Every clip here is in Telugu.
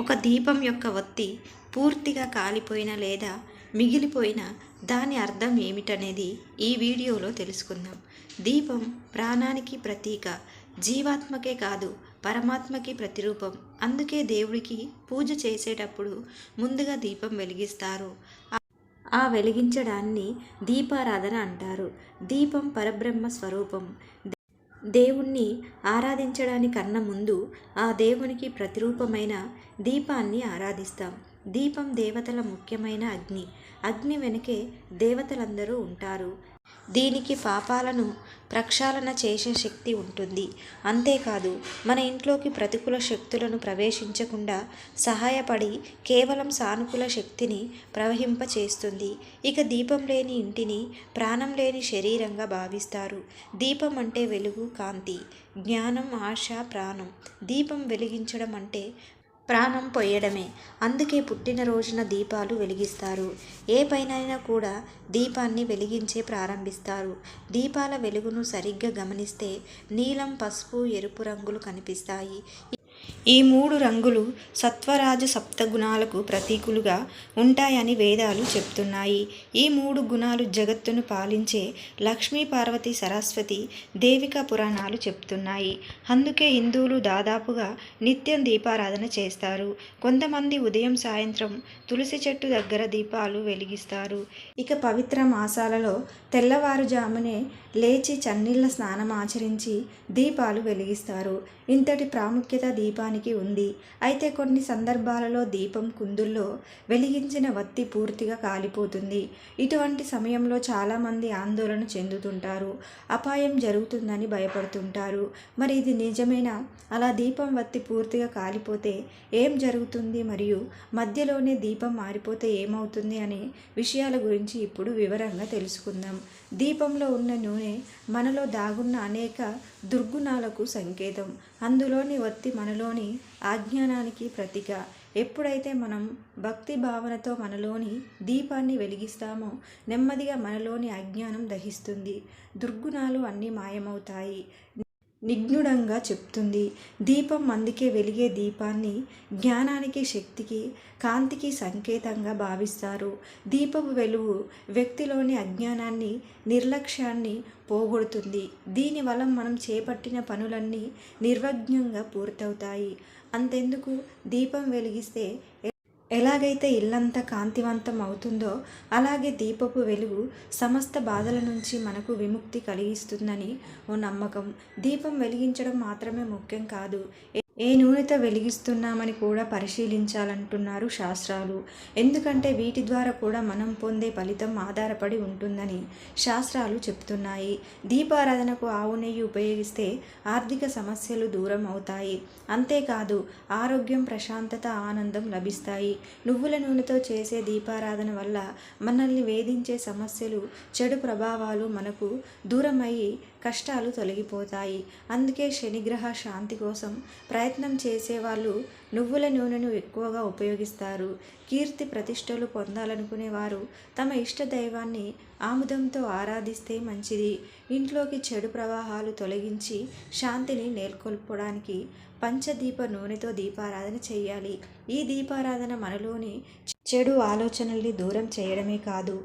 ఒక దీపం యొక్క ఒత్తి పూర్తిగా కాలిపోయిన లేదా మిగిలిపోయిన దాని అర్థం ఏమిటనేది ఈ వీడియోలో తెలుసుకుందాం. దీపం ప్రాణానికి ప్రతీక జీవాత్మకే కాదు పరమాత్మకి ప్రతిరూపం. అందుకే దేవుడికి పూజ చేసేటప్పుడు ముందుగా దీపం వెలిగిస్తారు. ఆ- ఆ వెలిగించడాన్ని దీపారాధన అంటారు. దీపం పరబ్రహ్మ స్వరూపం. దేవుణ్ణి ఆరాధించడానికన్నా ముందు ఆ దేవునికి ప్రతిరూపమైన దీపాన్ని ఆరాధిస్తాం. దీపం దేవతల ముఖ్యమైన అగ్ని. అగ్ని వెనుకే దేవతలందరూ ఉంటారు. దీనికి పాపాలను ప్రక్షాళన చేసే శక్తి ఉంటుంది. అంతేకాదు మన ఇంట్లోకి ప్రతికూల శక్తులను ప్రవేశించకుండా సహాయపడి కేవలం సానుకూల శక్తిని ప్రవహింపచేస్తుంది. ఇక దీపం లేని ఇంటిని ప్రాణం లేని శరీరంగా భావిస్తారు. దీపం అంటే వెలుగు కాంతి. జ్ఞానం ఆశ ప్రాణం. దీపం వెలిగించడం అంటే ప్రాణం పొయ్యడమే అందుకే పుట్టినరోజున దీపాలు వెలిగిస్తారు. ఏ పైనైనా కూడా దీపాన్ని వెలిగించే ప్రారంభిస్తారు. దీపాల వెలుగును సరిగ్గా గమనిస్తే నీలం పసుపు ఎరుపు రంగులు కనిపిస్తాయి. ఈ మూడు రంగులు సత్వరాజ సప్తగుణాలకు ప్రతీకులుగా ఉంటాయని వేదాలు చెప్తున్నాయి. ఈ మూడు గుణాలు జగత్తును పాలించే లక్ష్మీ పార్వతి సరస్వతి దేవిక పురాణాలు చెప్తున్నాయి. అందుకే హిందువులు దాదాపుగా నిత్యం దీపారాధన చేస్తారు. కొంతమంది ఉదయం సాయంత్రం తులసి చెట్టు దగ్గర దీపాలు వెలిగిస్తారు. ఇక పవిత్ర మాసాలలో తెల్లవారుజామునే లేచి చన్నీళ్ళ స్నానం ఆచరించి దీపాలు వెలిగిస్తారు. ఇంతటి ప్రాముఖ్యత దీపాన్ని దీపానికి ఉంది. అయితే కొన్ని సందర్భాలలో దీపం కుందుల్లో వెలిగించిన వత్తి పూర్తిగా కాలిపోతుంది. ఇటువంటి సమయంలో చాలామంది ఆందోళన చెందుతుంటారు. అపాయం జరుగుతుందని భయపడుతుంటారు. మరి ఇది నిజమేనా? అలా దీపం వత్తి పూర్తిగా కాలిపోతే ఏం జరుగుతుంది? మరియు మధ్యలోనే దీపం మారిపోతే ఏమవుతుంది? అనే విషయాల గురించి ఇప్పుడు వివరంగా తెలుసుకుందాం. దీపంలో ఉన్న నూనె మనలో దాగున్న అనేక దుర్గుణాలకు సంకేతం. అందులోని వత్తి మనలోని ఆజ్ఞానానికి ప్రతీక. ఎప్పుడైతే మనం భక్తి భావనతో మనలోని దీపాన్ని వెలిగిస్తామో నెమ్మదిగా మనలోని అజ్ఞానం దహిస్తుంది. దుర్గుణాలు అన్నీ మాయమవుతాయి. నిగ్నుడంగా చెప్తుంది. దీపం అందుకే వెలిగే దీపాన్ని జ్ఞానానికి శక్తికి కాంతికి సంకేతంగా భావిస్తారు. దీపపు వెలుగు వ్యక్తిలోని అజ్ఞానాన్ని నిర్లక్ష్యాన్ని పోగొడుతుంది. దీనివల్ల మనం చేపట్టిన పనులన్నీ నిర్వజ్ఞంగా పూర్తవుతాయి. అంతెందుకు? దీపం వెలిగిస్తే ఎలాగైతే ఇల్లంతా కాంతివంతం అవుతుందో అలాగే దీపపు వెలుగు సమస్త బాధల నుంచి మనకు విముక్తి కలిగిస్తుందని ఓ నమ్మకం. దీపం వెలిగించడం మాత్రమే ముఖ్యం కాదు. ఏ నూనెతో వెలిగిస్తున్నామని కూడా పరిశీలించాలంటున్నారు శాస్త్రాలు. ఎందుకంటే వీటి ద్వారా కూడా మనం పొందే ఫలితం ఆధారపడి ఉంటుందని శాస్త్రాలు చెప్తున్నాయి. దీపారాధనకు ఆవు నెయ్యి ఉపయోగిస్తే ఆర్థిక సమస్యలు దూరం అవుతాయి. అంతేకాదు ఆరోగ్యం ప్రశాంతత ఆనందం లభిస్తాయి. నువ్వుల నూనెతో చేసే దీపారాధన వల్ల మనల్ని వేధించే సమస్యలు చెడు ప్రభావాలు మనకు దూరమయ్యి కష్టాలు తొలగిపోతాయి. అందుకే శనిగ్రహ శాంతి కోసం ప్రయత్నం చేసేవాళ్ళు నువ్వుల నూనెను ఎక్కువగా ఉపయోగిస్తారు. కీర్తి ప్రతిష్టలు పొందాలనుకునే వారు తమ ఇష్ట దైవాన్ని ఆముదంతో ఆరాధిస్తే మంచిది. ఇంట్లోకి చెడు ప్రవాహాలు తొలగించి శాంతిని నేర్కొల్పడానికి పంచదీప నూనెతో దీపారాధన చేయాలి. ఈ దీపారాధన మనలోని చెడు ఆలోచనల్ని దూరం చేయడమే కాదు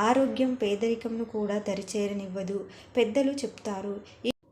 ఆరోగ్యం పేదరికంను కూడా దరిచేరనివ్వదు పెద్దలు చెప్తారు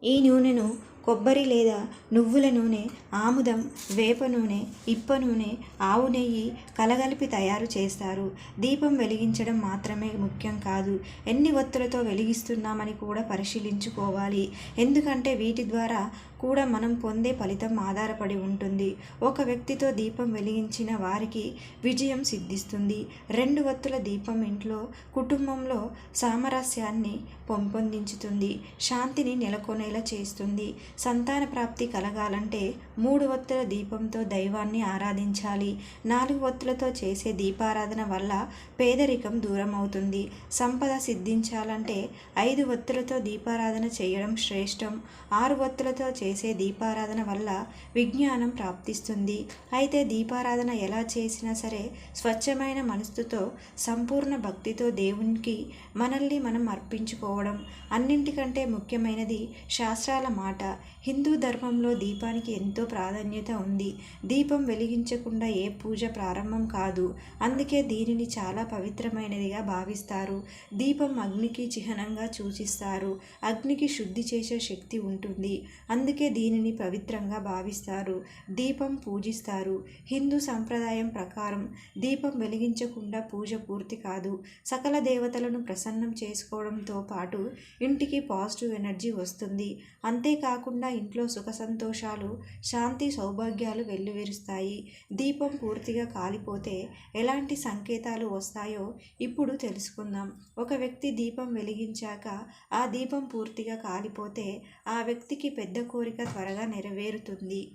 ఈ నూనెను కొబ్బరి లేదా నువ్వుల నూనె ఆముదం వేప నూనె ఇప్ప నూనె ఆవు నెయ్యి కలగలిపి తయారు చేస్తారు. దీపం వెలిగించడం మాత్రమే ముఖ్యం కాదు. ఎన్ని ఒత్తులతో వెలిగిస్తున్నామని కూడా పరిశీలించుకోవాలి. ఎందుకంటే వీటి ద్వారా కూడా మనం పొందే ఫలితం ఆధారపడి ఉంటుంది. ఒక వ్యక్తితో దీపం వెలిగించిన వారికి విజయం సిద్ధిస్తుంది. రెండు వత్తుల దీపం ఇంట్లో కుటుంబంలో సామరస్యాన్ని పెంపొందించుతుంది. శాంతిని నెలకొనేలా చేస్తుంది. సంతాన ప్రాప్తి కలగాలంటే మూడు వత్తుల దీపంతో దైవాన్ని ఆరాధించాలి. నాలుగు వత్తులతో చేసే దీపారాధన వల్ల పేదరికం దూరం అవుతుంది సంపద సిద్ధించాలంటే ఐదు వత్తులతో దీపారాధన చేయడం శ్రేష్టం. ఆరు వత్తులతో చే చేసే దీపారాధన వల్ల విజ్ఞానం ప్రాప్తిస్తుంది. అయితే దీపారాధన ఎలా చేసినా సరే స్వచ్ఛమైన మనస్సుతో సంపూర్ణ భక్తితో దేవునికి మనల్ని మనం అర్పించుకోవడం అన్నింటికంటే ముఖ్యమైనది శాస్త్రాల మాట. హిందూ ధర్మంలో దీపానికి ఎంతో ప్రాధాన్యత ఉంది. దీపం వెలిగించకుండా ఏ పూజ ప్రారంభం కాదు. అందుకే దీనిని చాలా పవిత్రమైనదిగా భావిస్తారు. దీపం అగ్నికి చిహ్నంగా సూచిస్తారు. అగ్నికి శుద్ధి చేసే శక్తి ఉంటుంది. అందుకే దీనిని పవిత్రంగా భావిస్తారు. దీపం పూజిస్తారు. హిందూ సంప్రదాయం ప్రకారం దీపం వెలిగించకుండా పూజ పూర్తి కాదు. సకల దేవతలను ప్రసన్నం చేసుకోవడంతో పాటు ఇంటికి పాజిటివ్ ఎనర్జీ వస్తుంది. అంతేకాకుండా ఇంట్లో సుఖ సంతోషాలు శాంతి సౌభాగ్యాలు వెల్లువిరుస్తాయి. దీపం పూర్తిగా కాలిపోతే ఎలాంటి సంకేతాలు వస్తాయో ఇప్పుడు తెలుసుకుందాం. ఒక వ్యక్తి దీపం వెలిగించాక ఆ దీపం పూర్తిగా కాలిపోతే ఆ వ్యక్తికి పెద్ద కోరిక త్వరగా నెరవేరుతుంది.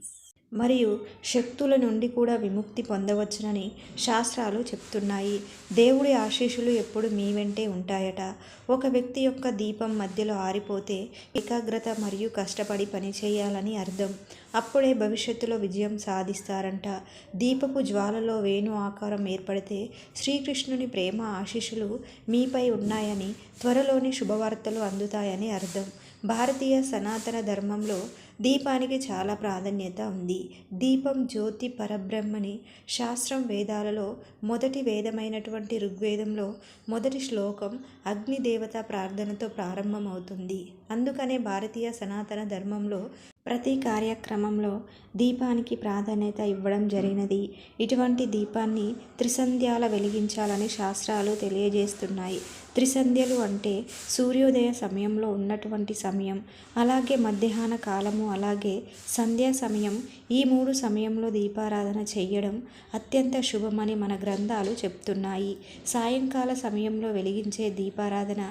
మరియు శక్తుల నుండి కూడా విముక్తి పొందవచ్చునని శాస్త్రాలు చెప్తున్నాయి. దేవుడి ఆశీస్సులు ఎప్పుడు మీ వెంటే ఉంటాయట. ఒక వ్యక్తి యొక్క దీపం మధ్యలో ఆరిపోతే ఏకాగ్రత మరియు కష్టపడి పని చేయాలని అర్థం. అప్పుడే భవిష్యత్తులో విజయం సాధిస్తారంట. దీపపు జ్వాలలో వేణు ఆకారం ఏర్పడితే శ్రీకృష్ణుని ప్రేమ ఆశీస్సులు మీపై ఉన్నాయని త్వరలోని శుభవార్తలు అందుతాయని అర్థం. భారతీయ సనాతన ధర్మంలో దీపానికి చాలా ప్రాధాన్యత ఉంది. దీపం జ్యోతి పరబ్రహ్మని శాస్త్రం వేదాలలో మొదటి వేదమైనటువంటి ఋగ్వేదంలో మొదటి శ్లోకం అగ్నిదేవత ప్రార్థనతో ప్రారంభమవుతుంది. అందుకనే భారతీయ సనాతన ధర్మంలో ప్రతి కార్యక్రమంలో దీపానికి ప్రాధాన్యత ఇవ్వడం జరిగినది. ఇటువంటి దీపాన్ని త్రిసంధ్యాల వెలిగించాలని శాస్త్రాలు తెలియజేస్తున్నాయి. త్రిసంధ్యలు అంటే సూర్యోదయ సమయంలో ఉన్నటువంటి సమయం అలాగే మధ్యాహ్న కాలము అలాగే సంధ్యా సమయం. ఈ మూడు సమయంలో దీపారాధన చేయడం అత్యంత శుభమని మన గ్రంథాలు చెప్తున్నాయి. సాయంకాల సమయంలో వెలిగించే దీపారాధన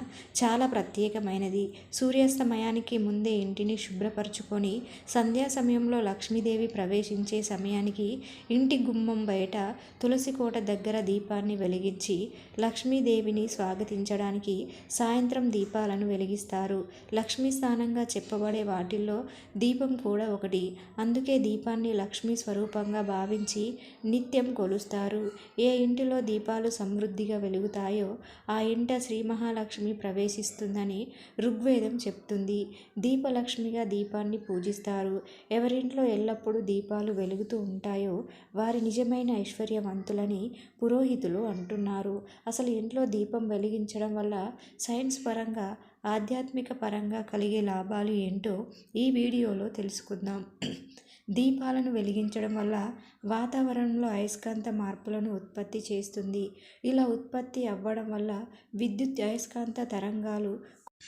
చాలా ప్రత్యేకమైనది. సూర్య సూర్యాస్తమయానికి ముందే ఇంటిని శుభ్రపరచుకొని సంధ్యా సమయంలో లక్ష్మీదేవి ప్రవేశించే సమయానికి ఇంటి గుమ్మం బయట తులసి కోట దగ్గర దీపాన్ని వెలిగించి లక్ష్మీదేవిని స్వాగతించడానికి సాయంత్రం దీపాలను వెలిగిస్తారు. లక్ష్మీ స్థానంగా చెప్పబడే వాటిల్లో దీపం కూడా ఒకటి. అందుకే దీపాన్ని లక్ష్మీ స్వరూపంగా భావించి నిత్యం కొలుస్తారు. ఏ ఇంటిలో దీపాలు సమృద్ధిగా వెలుగుతాయో ఆ ఇంట శ్రీ మహాలక్ష్మి ప్రవేశిస్తుందని ఋగ్వేదం చెప్తుంది. దీపలక్ష్మిగా దీపాన్ని పూజిస్తారు. ఎవరింట్లో ఎల్లప్పుడూ దీపాలు వెలుగుతూ ఉంటాయో వారి నిజమైన ఐశ్వర్యవంతులని పురోహితులు అంటున్నారు. అసలు ఇంట్లో దీపం వెలిగించడం వల్ల సైన్స్ పరంగా ఆధ్యాత్మిక పరంగా కలిగే లాభాలు ఏంటో ఈ వీడియోలో తెలుసుకుందాం. దీపాలను వెలిగించడం వల్ల వాతావరణంలో అయస్కాంత మార్పులను ఉత్పత్తి చేస్తుంది. ఇలా ఉత్పత్తి అవ్వడం వల్ల విద్యుత్ అయస్కాంత తరంగాలు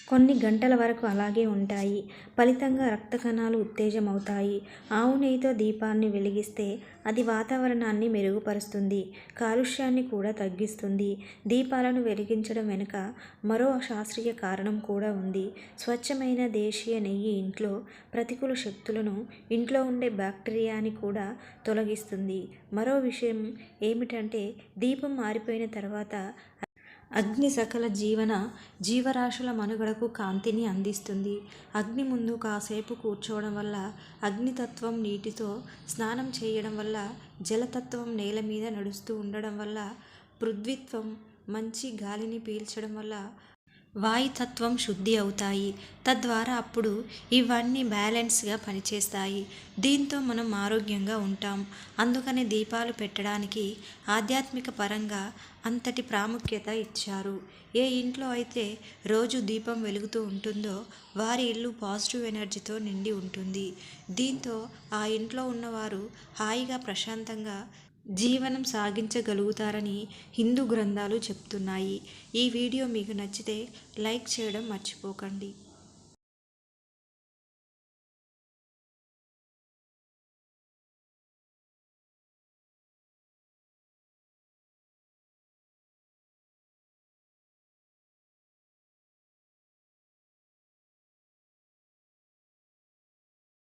కొన్ని గంటల వరకు అలాగే ఉంటాయి. ఫలితంగా రక్త కణాలు ఉత్తేజమవుతాయి. ఆవు నెయ్యితో దీపాన్ని వెలిగిస్తే అది వాతావరణాన్ని మెరుగుపరుస్తుంది. కాలుష్యాన్ని కూడా తగ్గిస్తుంది. దీపాలను వెలిగించడం వెనుక మరో శాస్త్రీయ కారణం కూడా ఉంది. స్వచ్ఛమైన దేశీయ నెయ్యి ఇంట్లో ప్రతికూల శక్తులను ఇంట్లో ఉండే బ్యాక్టీరియాని కూడా తొలగిస్తుంది. మరో విషయం ఏమిటంటే దీపం మారిపోయిన తర్వాత అగ్ని సకల జీవన జీవరాశుల మనుగడకు కాంతిని అందిస్తుంది. అగ్ని ముందు కాసేపు కూర్చోవడం వల్ల అగ్నితత్వం నీటితో స్నానం చేయడం వల్ల జలతత్వం నేల మీద నడుస్తూ ఉండడం వల్ల పృథ్వీత్వం మంచి గాలిని పీల్చడం వల్ల వాయుతత్వం శుద్ధి అవుతాయి. తద్వారా అప్పుడు ఇవన్నీ బ్యాలెన్స్గా పనిచేస్తాయి. దీంతో మనం ఆరోగ్యంగా ఉంటాం. అందుకని దీపాలు పెట్టడానికి ఆధ్యాత్మిక పరంగా అంతటి ప్రాముఖ్యత ఇచ్చారు. ఏ ఇంట్లో అయితే రోజు దీపం వెలుగుతూ ఉంటుందో వారి ఇల్లు పాజిటివ్ ఎనర్జీతో నిండి ఉంటుంది. దీంతో ఆ ఇంట్లో ఉన్నవారు హాయిగా ప్రశాంతంగా జీవనం సాగించగలుగుతారని హిందూ గ్రంథాలు చెప్తున్నాయి. ఈ వీడియో మీకు నచ్చితే లైక్ చేయడం మర్చిపోకండి.